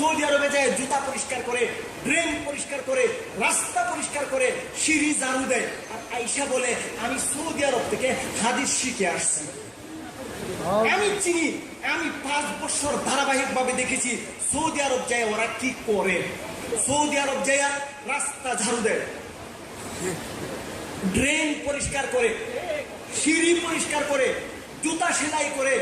Saudi আরবে যায় জুতা পরিষ্কার করে ড্রেন পরিষ্কার করে রাস্তা পরিষ্কার করে সিঁড়ি ঝাড়ু দেয়। আর আইসা বলে আমি সৌদি আরব থেকে হাদিস শিখে আসছি। আমি চিনি আমি পাঁচ বছর ধারাবাহিক ভাবে দেখেছি সৌদি আরব যায় ওরা কি করে? সৌদি আরব যায় রাস্তা ঝাড়ু দেয়। ড্রেন পরিষ্কার করে সিঁড়ি পরিষ্কার করে জুতা সেলাই করে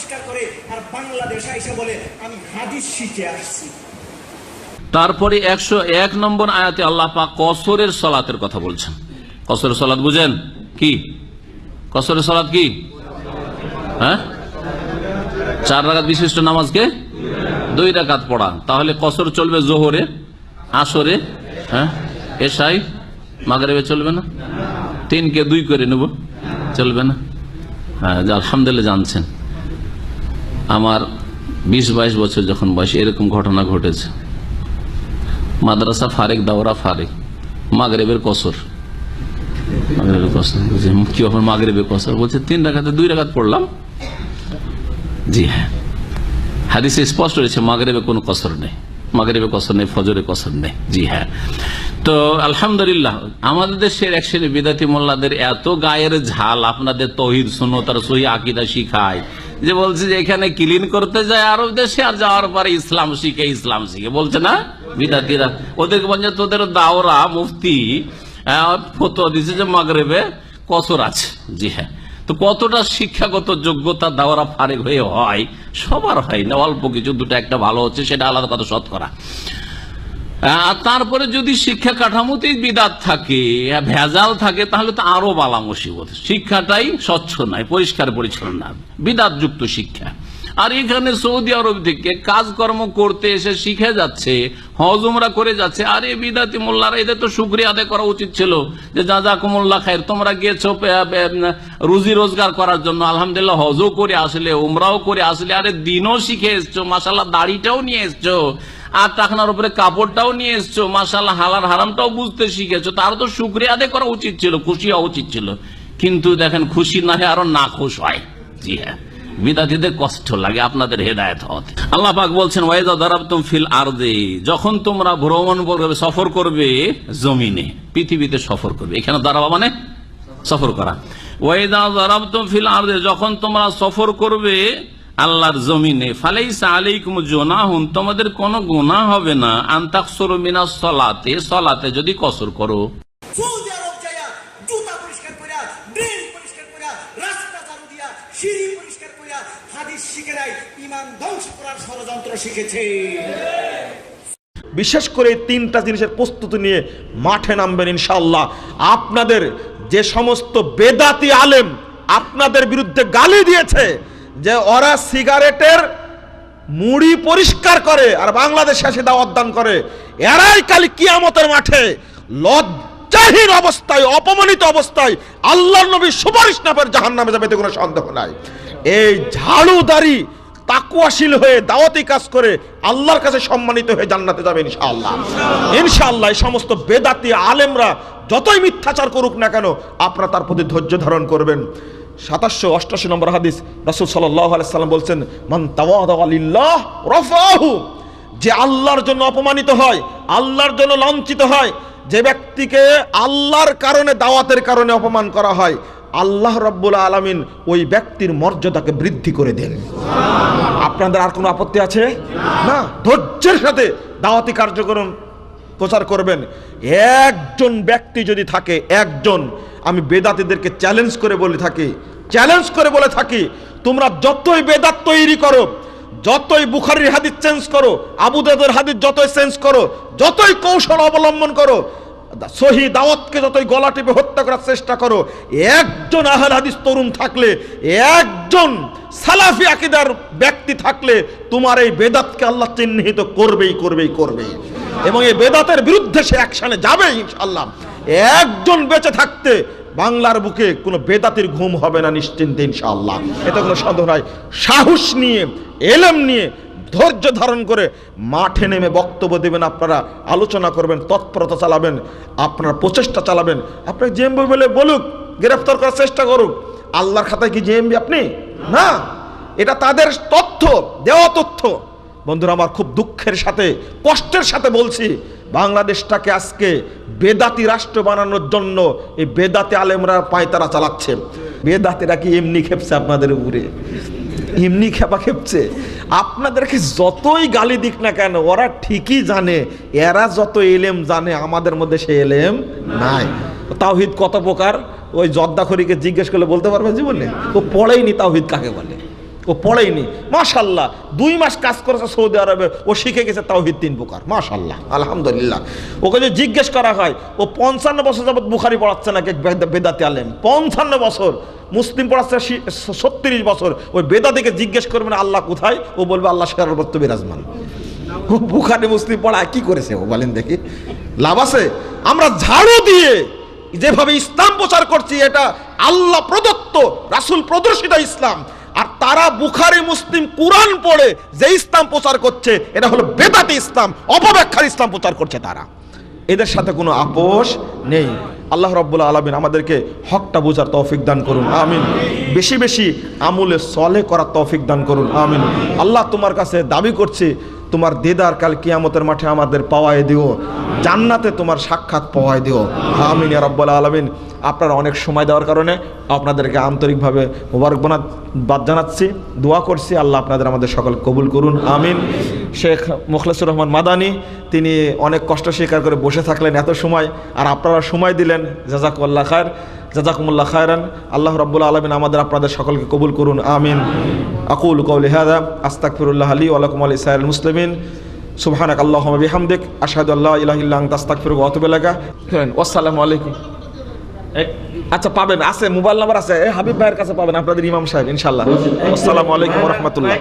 পরিষ্কার করে আর বাংলাদেশ এসে বলে, আমি হাদিস শিখে আসছি। তারপরে একশো এক নম্বর আয়াতে আল্লাহ পাক কসরের সলাতের কথা বলছেন। কসরের সলাত বুঝেন? কি? কসরের সলাত কি? হ্যাঁ? চার রাকাত বিশিষ্ট নামাজকে দুই রাকাত পড়া তাহলে কসর চলবে জোহরে, আসরে হ্যাঁ? এসাই মাগরেবে চলবে না? তিনকে দুই করে নেব, চলবে না? হ্যাঁ আলহামদুলিল্লাহ জানছেন। আমার বিশ বাইশ বছর যখন বয়স, এরকম ঘটনা ঘটেছে। মাদ্রাসা ফারেক, দাওরা ফারেক, মাগরেবের কসর। মাগরেবের কসর কি ব্যাপার মাগরেবের কসর? বলছে, তিন রাখাতে দুই রাখাত পড়লাম। জি হ্যাঁ। হাদিসে স্পষ্ট রয়েছে, মাগরেবে কোনো কসর নেই। মাগরেবে কসর নেই, ফজরে কসর নেই। জি হ্যাঁ। তো, আলহামদুলিল্লাহ, আমাদের দেশের এক শ্রেণি বিদাতি মোল্লাদের এত গায়ের ঝাল, আপনাদের তহিদ শুনো তার সহি আকিদা শিখায়। যে বলছে যে এখানে ক্লিন করতে যায় আরব দেশে আর যাওয়ার পরে ইসলাম শিখে ইসলাম শিখে। বলছে না? বিদাতিরা ওদেরকে বলছে, তোদের দাওরা মুফতি ফতোয়া দিছে যে মাগরেবে কসর আছে। জি হ্যাঁ। তো কতটা শিক্ষাগত যোগ্যতা দেওয়ারা ফারেক হয়ে হয়? সবার হয় না। অল্প কিছু, দুটো একটা ভালো হচ্ছে, সেটা আলাদা কথা শতকরা। তারপরে যদি শিক্ষা কাঠামোতেই বিদাত থাকে ভেজাল থাকে, তাহলে তো আরও বালা মুসিবত। শিক্ষাটাই স্বচ্ছ নয়, পরিষ্কার পরিচ্ছন্ন না বিদাত যুক্ত শিক্ষা। আর এখানে সৌদি আরব থেকে কাজকর্ম করতে এসে শিখে যাচ্ছে হজমরা করে যাচ্ছে, আর এ বিদাতি মোল্লারা, এদের তো শুক্রিয়া আদায় করা উচিত ছিল যে যা যা কুমুল্লা খায়ের তোমরা গিয়েছো রুজি রোজগার করার জন্য। আলহামদুলিল্লাহ, হজও করে আসলে, উমরাও করে আসলে, আরে দিনও শিখে এসছো মাসাল্লাহ দাড়িটাও নিয়ে এসছো। আর টাকনার উপরে কাপড়টাও নিয়ে এসছো মাসাল্লাহ হালার হারামটাও বুঝতে শিখেছো। তার তো শুক্রিয়া আদায় করা উচিত ছিল, খুশি হওয়া উচিত ছিল। কিন্তু দেখেন, খুশি না হয়ে আরও না খুশ হয়। জি হ্যাঁ বিদাতিদের কষ্ট লাগে, আপনাদের হেদায়ত হতে আল্লাহ পাক বলছেন ওয়াইদা দারাবতুম ফিল আরদে যখন তোমরা ভ্রমণ করবে, সফর করবে জমিনে, পৃথিবীতে সফর করবে। এখানে দাঁড়াবা মানে সফর করা। ওয়াইদা দারাবতুম ফিল আরদে যখন তোমরা সফর করবে আল্লাহর জমিনে ফালাইসা আলাইকুম জোনাহুন তোমাদের কোনো গুনাহ হবে না। আন্তাকসরু মিনা সলাতে সলাতে যদি কসর করো। বিশেষ করে এই তিনটা জিনিসের প্রস্তুতি নিয়ে মাঠে নামবেন ইনশাল্লাহ আপনাদের যে সমস্ত বেদাতি আলেম আপনাদের বিরুদ্ধে গালি দিয়েছে যে ওরা সিগারেটের মুড়ি পরিষ্কার করে আর বাংলাদেশে এসে দাওয়াত করে, এরাই কালি কিয়ামতের মাঠে লজ্জাহীন অবস্থায়, অপমানিত অবস্থায় আল্লাহ নবী সুপারিশ নামের জাহান নামে যাবে কোনো সন্দেহ নাই। এই ঝাড়ুদারি তাকুয়াশীল হয়ে দাওয়াতি কাজ করে আল্লাহর কাছে সম্মানিত হয়ে জান্নাতে যাবে ইনশাআল্লাহ। ইনশাআল্লাহ এই সমস্ত বেদাতি আলেমরা যতই মিথ্যাচার করুক না কেন, আপনারা তার প্রতি ধৈর্য ধারণ করবেন। সাতাশশো অষ্টাশি নম্বর হাদিস রাসূল সাল্লাম বলছেন, মান লিল্লাহ যে আল্লাহর জন্য অপমানিত হয়, আল্লাহর জন্য লাঞ্ছিত হয়, যে ব্যক্তিকে আল্লাহর কারণে, দাওয়াতের কারণে অপমান করা হয়, আল্লাহ রব্বুল আলামিন ওই ব্যক্তির মর্যাদাকে বৃদ্ধি করে দেন। আপনাদের আর কোনো আপত্তি আছে? না? ধৈর্যের সাথে দাওয়াতি কার্যক্রম প্রচার করবেন। একজন ব্যক্তি যদি থাকে, একজন, আমি বেদাতিদেরকে চ্যালেঞ্জ করে বলে থাকি চ্যালেঞ্জ করে বলে থাকি, তোমরা যতই বেদাত তৈরি করো, যতই বুখারির হাদিস চেঞ্জ করো আবুদাদের হাদিস যতই চেঞ্জ করো, যতই কৌশল অবলম্বন করো, সহি দাওয়াতকে যতই গলা টিপে হত্যা করার চেষ্টা করো, একজন আহাল হাদিস তরুণ থাকলে, একজন সালাফি আকিদার ব্যক্তি থাকলে, তোমার এই বেদাতকে আল্লাহ চিহ্নিত করবেই করবেই করবেই। এবং এই বেদাতের বিরুদ্ধে সে অ্যাকশনে যাবে ইনশাল্লাহ একজন বেঁচে থাকতে বাংলার বুকে কোনো বেদাতির ঘুম হবে না নিশ্চিন্তে, ইনশাআল্লাহ। এতে কোনো সন্দেহ নাই। সাহস নিয়ে, এলেম নিয়ে ধৈর্য ধারণ করে মাঠে নেমে বক্তব্য দেবেন আপনারা, আলোচনা করবেন, তৎপরতা চালাবেন, আপনার প্রচেষ্টা চালাবেন। আপনার জেএমবি বলে বলুক, গ্রেফতার করার চেষ্টা করুক। আল্লাহর খাতায় কি জেএমবি আপনি? না। এটা তাদের তথ্য, দেওয়া তথ্য। বন্ধুরা, আমার খুব দুঃখের সাথে, কষ্টের সাথে বলছি, বাংলাদেশটাকে আজকে বেদাতি রাষ্ট্র বানানোর জন্য এই বেদাতি আলেমরা পায়তারা চালাচ্ছে। বেদাতিরা কি এমনি খেপছে আপনাদের উপরে? এমনি খেপা খেপছে? আপনাদেরকে যতই গালি দিক না কেন, ওরা ঠিকই জানে, এরা যত এলেম জানে, আমাদের মধ্যে সে এলেম নাই। তাওহিদ কত প্রকার? ওই জর্দাখরিকে জিজ্ঞেস করলে বলতে পারবে জীবনে? ও পড়েইনি তাওহিদ কাকে বলে? ও পড়েইনি। মাশাল্লাহ, দুই মাস কাজ করেছে সৌদি আরবে, ও শিখে গেছে তাওহিদ তিন প্রকার, মাশাল্লাহ, আলহামদুলিল্লাহ। ওকে যদি জিজ্ঞেস করা হয়, ও পঞ্চান্ন বছর যাবত বুখারি পড়াচ্ছে বেদ- বেদাতি আলেম? পঞ্চান্ন বছর, মুসলিম পড়াচ্ছে ছত্রিশ বছর, ওই বেদাতিকে জিজ্ঞেস করবেন, আল্লাহ কোথায়? ও বলবে, আল্লাহ সর্বত্র বিরাজমান। বুখারি মুসলিম পড়ায় কি করেছে? ও বলেন দেখি। লাভ আছে? আমরা ঝাড়ু দিয়ে যেভাবে ইসলাম প্রচার করছি, এটা আল্লাহ প্রদত্ত, রাসূল প্রদর্শিত ইসলাম। আর তারা বুখারি, মুসলিম, কোরআন পড়ে যে ইসলাম প্রচার করছে, এটা হলো বেদাতি ইসলাম, অপব্যাখ্যার ইসলাম প্রচার করছে তারা। এদের সাথে কোনো আপোষ নেই। আল্লাহ রব্বুল আলমিন আমাদেরকে হকটা বোঝার তৌফিক দান করুন, আমিন। বেশি বেশি আমুলে সলে করার তৌফিক দান করুন, আমিন। আল্লাহ তোমার কাছে দাবি করছে তোমার দেদার কাল কিয়ামতের মাঠে আমাদের পাওয়ায় দিও। জান্নাতে তোমার সাক্ষাৎ পাওয়ায় দিও। আমিন রব্বুল আলমিন। আপনারা অনেক সময় দেওয়ার কারণে আপনাদেরকে আন্তরিকভাবে বাদ জানাচ্ছি। দোয়া করছি, আল্লাহ আপনাদের আমাদের সকল কবুল করুন। আমিন। শেখ মুখলেসুর রহমান মাদানি, তিনি অনেক কষ্ট স্বীকার করে বসে থাকলেন এত সময়, আর আপনারা সময় দিলেন। জাজাকুল্লাহ খায়ের। জাজাকুমুল্লাহ খায়রান। আল্লাহ রব্বুল আলমিন আমাদের আপনাদের সকলকে কবুল করুন আমিন। আকুল কৌলি হাদা আস্তাকফিরুল্লাহ আলী ওয়ালাকুম আলী সাইল মুসলিমিন। সুবহানাক আল্লাহ বিহামদিক আশহাদু আল্লাহ ইলাহা ইল্লা আনতা আস্তাগফিরুকা ওয়া আতুবু ইলাইকা। আসসালামু আলাইকুম। আচ্ছা পাবেন আছে মোবাইল নাম্বার আছে। হাবিব ভাইয়ের কাছে পাবেন আপনাদের ইমাম সাহেব ইনশাল্লাহ আসসালামু আলাইকুম রহমতুল্লাহ।